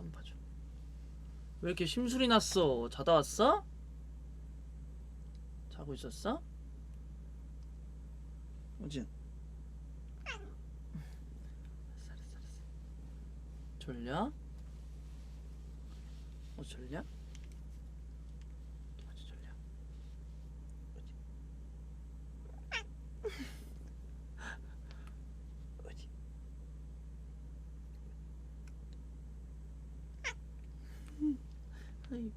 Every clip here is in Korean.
앞에 봐줘 왜 이렇게 심술이 났어 자다 왔어? 자고 있었어? 오진 졸려? 어 졸려? 아이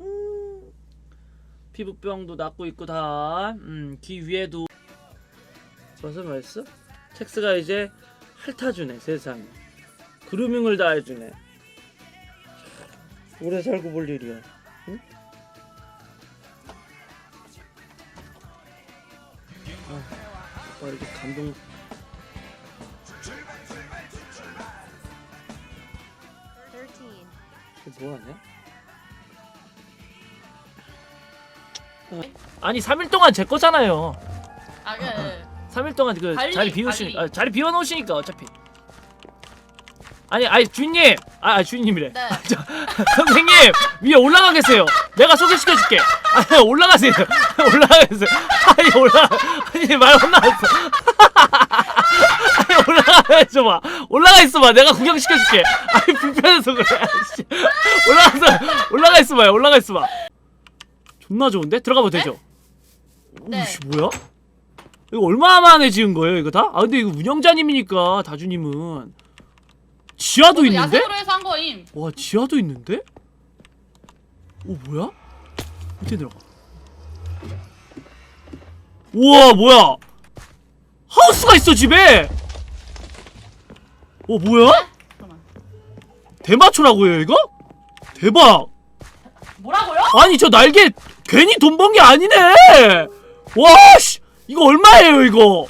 음, 피부병도 낫고 있고 다, 음, 귀 위에도. 무슨 말했어? 텍스가 이제 핥아주네 세상에. 그루밍을 다 해주네. 오래 살고 볼 일이야. 응? 아, 이렇게 감동 뭐하냐? 아니 3일 동안 제 거잖아요. 아, 그, 그. 3일 동안 그 관리, 자리 비우시니까 관리. 아, 자리 비워 놓으시니까 어차피. 아니 아니 주인님! 아, 아 주인님이래. 네. 저, 선생님! 위에 올라가 계세요. 내가 소개시켜 줄게. 아니 올라가세요. 올라가세요. 아니 올라 아니 말 혼나왔어 올라가 있어봐 올라가 있어봐 내가 구경시켜줄게 아니 불편해서 그래 아이씨. 올라가서 올라가 있어봐요 올라가 있어봐 존나 좋은데 들어가봐도 되죠 네. 오씨 뭐야 이거 얼마 만에 지은 거예요 이거 다? 아 근데 이거 운영자님이니까 다주님은 지하도 있는데? 야생으로 해서 한 거임. 와 지하도 있는데? 오 뭐야? 밑에 들어가 우와 뭐야 하우스가 있어 집에 오 뭐야? 잠깐만. 대마초라고요 이거? 대박 뭐라고요? 아니 저 날개 괜히 돈 번 게 아니네 와씨 이거 얼마예요 이거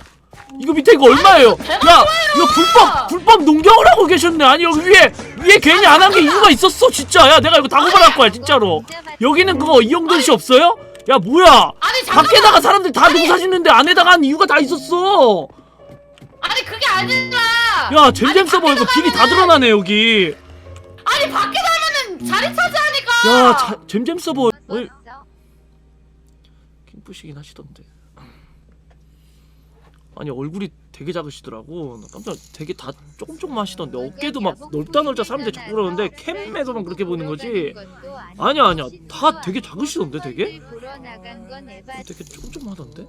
이거 밑에 이거 얼마예요 야 이거 불법 불법 농경을 하고 계셨네 아니 여기 위에 위에 괜히 안 한 게 이유가 있었어 진짜 야 내가 이거 다 고발할 거야 진짜로 여기는 그거 이용돈 씨 없어요? 야 뭐야 아니 잠깐만. 밖에다가 사람들 다 농사 짓는데 안에다가 한 이유가 다 있었어 아니 그게 아니라. 야 잼잼 서버 이거 비리 다 드러나네 여기 아니 밖에 살면은 자리 차지하니까. 야 자, 잼잼 서버 어이. 킹푸시긴 하시던데. 아니 얼굴이 되게 작으시더라고. 나 깜짝 되게 다 조금 조금 하시던데 어깨도 막 넓다 넓다 사람들이 자꾸 그러는데 캠에서만 그렇게 보이는 거지. 아니야 아니야 다 되게 작으시던데 되게. 에바 되게 조금 조금 하던데.